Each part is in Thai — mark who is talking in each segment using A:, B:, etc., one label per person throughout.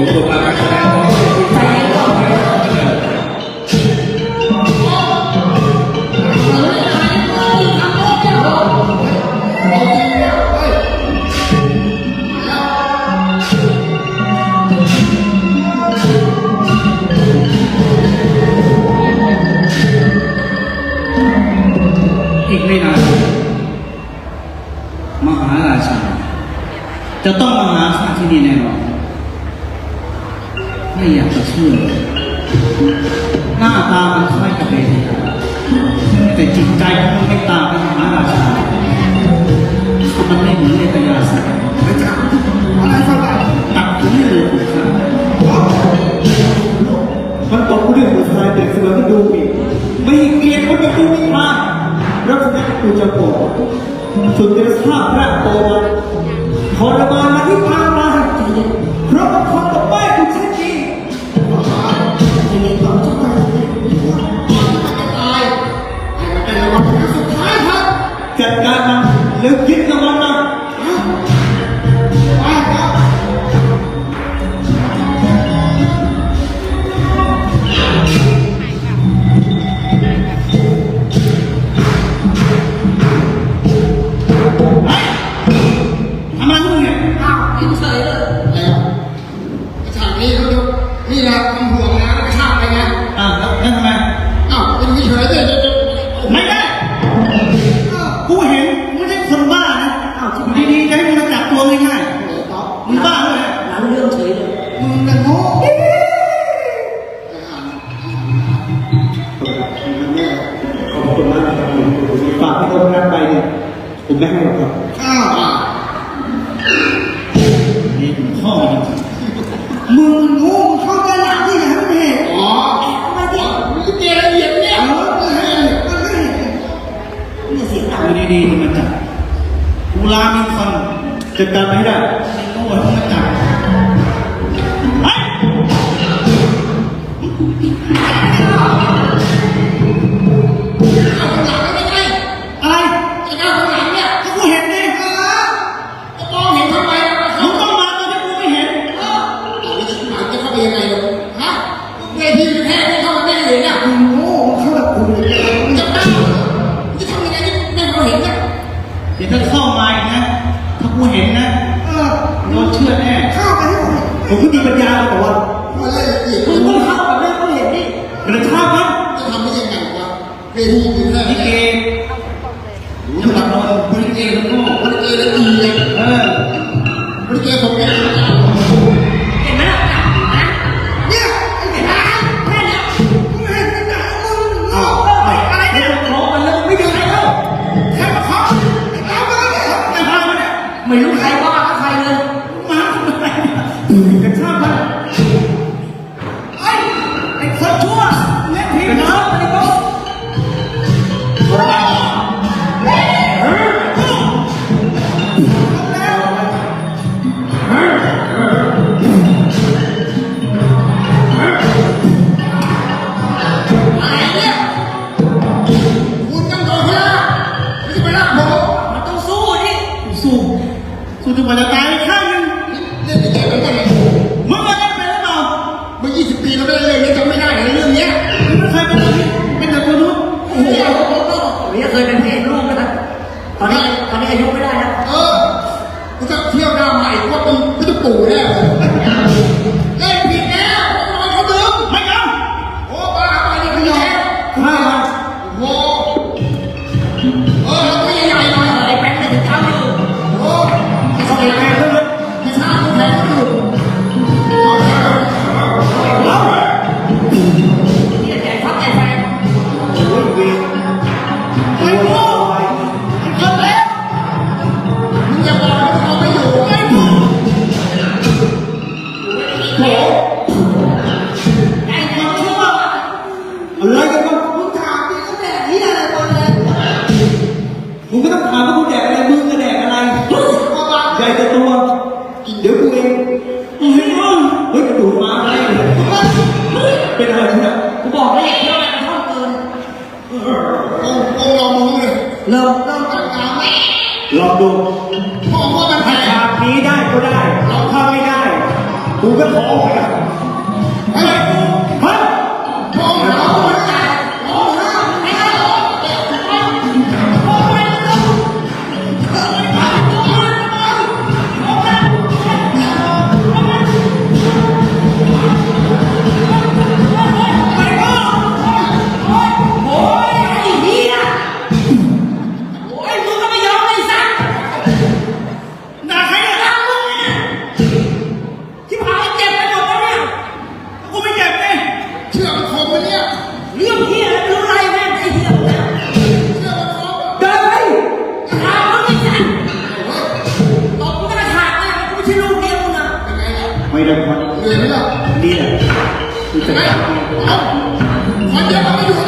A: อี
B: กไม่นานมหาราชจะต้องมาหาชาที่นี่แน่นอน ไม่อยากจะเชื่อหน้าตามันคล้ายกับเมธีแต่จิตใจข
C: องมันไม่ต่างกัมหาราชามันไม่
B: เหมื
C: อนเล
B: ตยา
C: สัก
B: พระ
C: เจ้าอะ
B: ไร
C: สั่ง
B: ตัด
C: ทิ้
B: งเล
C: ยมันตกเรื่องหั
B: ว
C: ใจเด็
B: ก
C: เสือก็
B: ดู
C: มีไม่เกี
D: ย
C: รติ
B: คน
C: จะดูมี
B: มา
C: แล้ว
B: คุ
D: ณแม่
B: กูจะ
C: บ
B: อกสุดจะ
D: ทรา
B: บ
C: พระ
D: โตมัทรมานมาที่
A: พา
B: มา
A: เพราะ
D: มันท
B: นกับแม่
C: กูเช่
A: นนี้ 跟我说对不？ วีรพล
D: เหนื่
C: อยไหมล่ะ
E: ดีแห
B: ละ
E: คือ
B: จะ
C: คดียวั
E: น
C: ไม่
E: ดู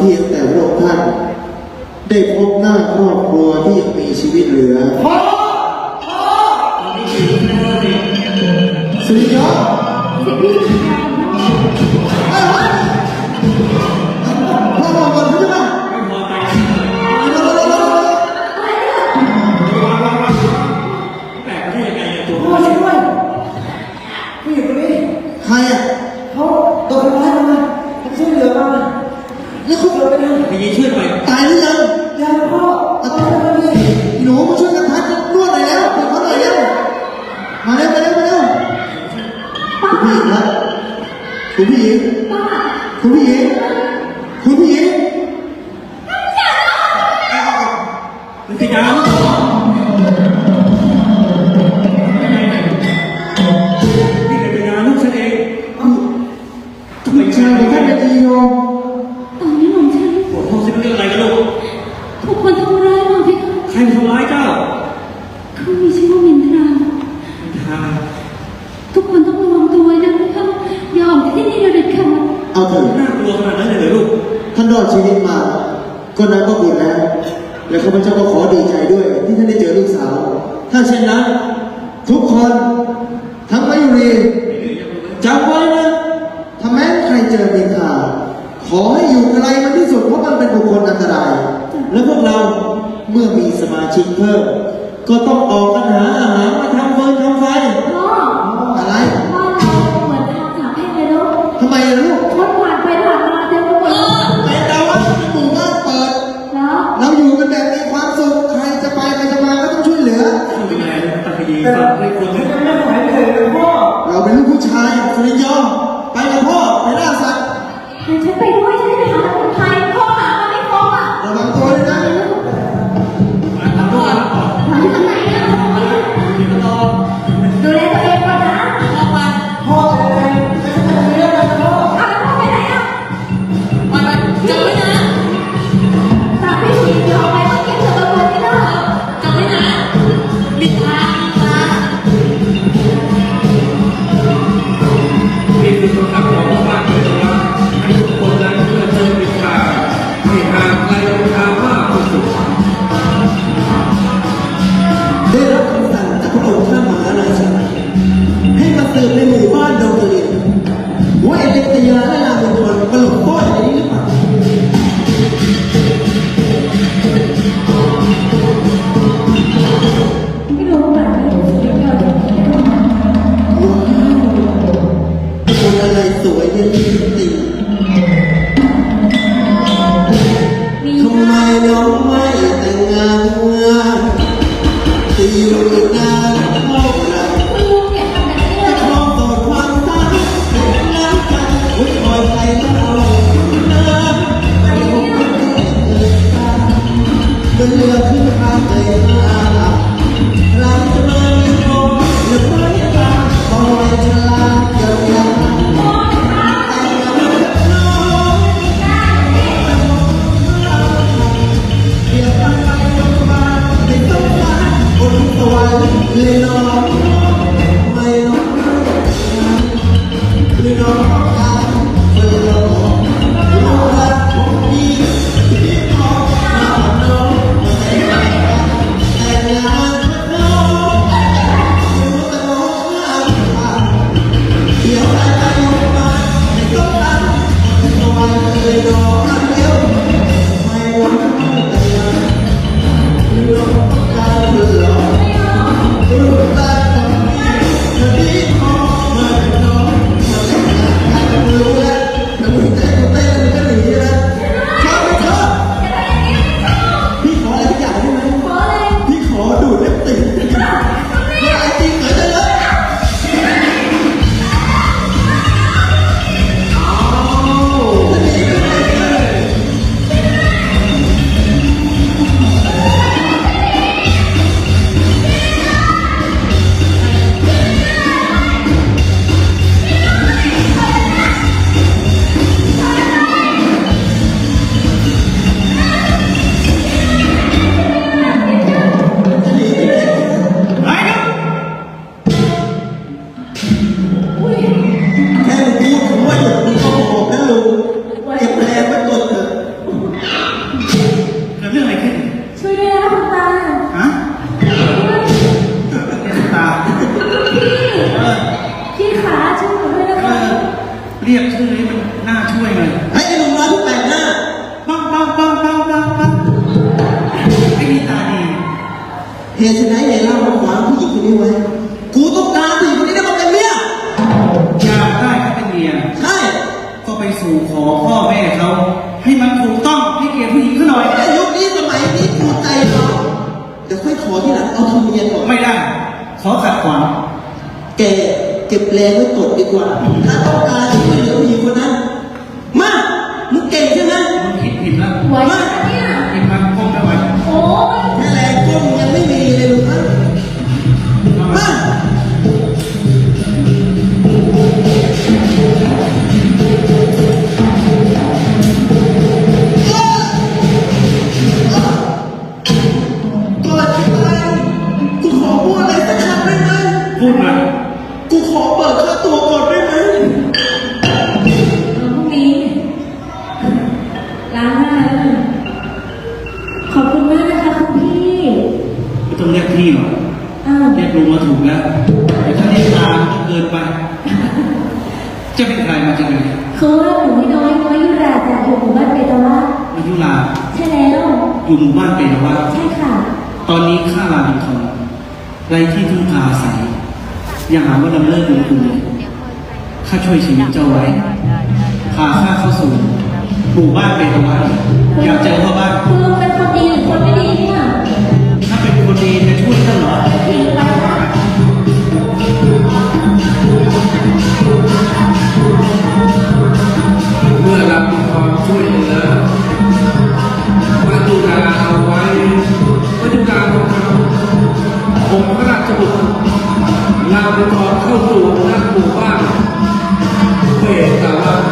E: เพียแต่
A: พวกท่า
B: น
E: ได้พบหน้า
A: ครอ
E: บครัว
B: ที่ยัง
C: มี
E: ชีวิต
B: เหลือ
C: chào các bạn yêu Seigneur. Não, querido. ขอขั
B: ดข
C: วาง
B: แกเก็บแรงไว้กดดีกว่า ถ้าต้องการจะช่วยเหลือผู้หญิงคนนั้น มา พูดมากูขอเบิกค่าตัวก่อนได้ไหม
D: พรุ่งนี้ล้างหน้าแล้วขอบคุณมากนะคะคุณพี่
C: ไม่ต้องเรียกพี่หรอก
D: อ้าว
C: เรียกลุงมาถูกแล้วแต่ถ้าเรียกตามก็เกินไป จะเป็นใครมาจากไหน
D: คือว่าหนูไม่น้อยน้อยยุราจากอยู่หมู่บ้านเปตาวะ
C: มายุรา
D: ใช่แล้ว
C: อยู่หมู่บ้านเป็นว่า
D: ใช่ค่ะ
C: ตอนนี้ข้าลาบินทองไรที่พึ่งพาอาศัย อย่าหาว่าดำเนินบุญคุณเลยข้าช่วยชีวิตเจ้าไว้ พาข้าเข้าสู่หมู่บ้านเป็นว่าอยากเจอพ่อบ้าน
D: คุณลุงเป็นคนดีหรือคนไม่ดีเนี่ย
C: ถ้าเป็นคนดีจะช่วยท่านเหรอ
D: ดีไปค่ะ
F: เมื่อรับความช่วยเหลือวัตถุดาเอาไว้วัตถุดาของเราองค์พระราชบุตร นำไปทองเข้าสู่นักหมู่บ้านเวตาวัน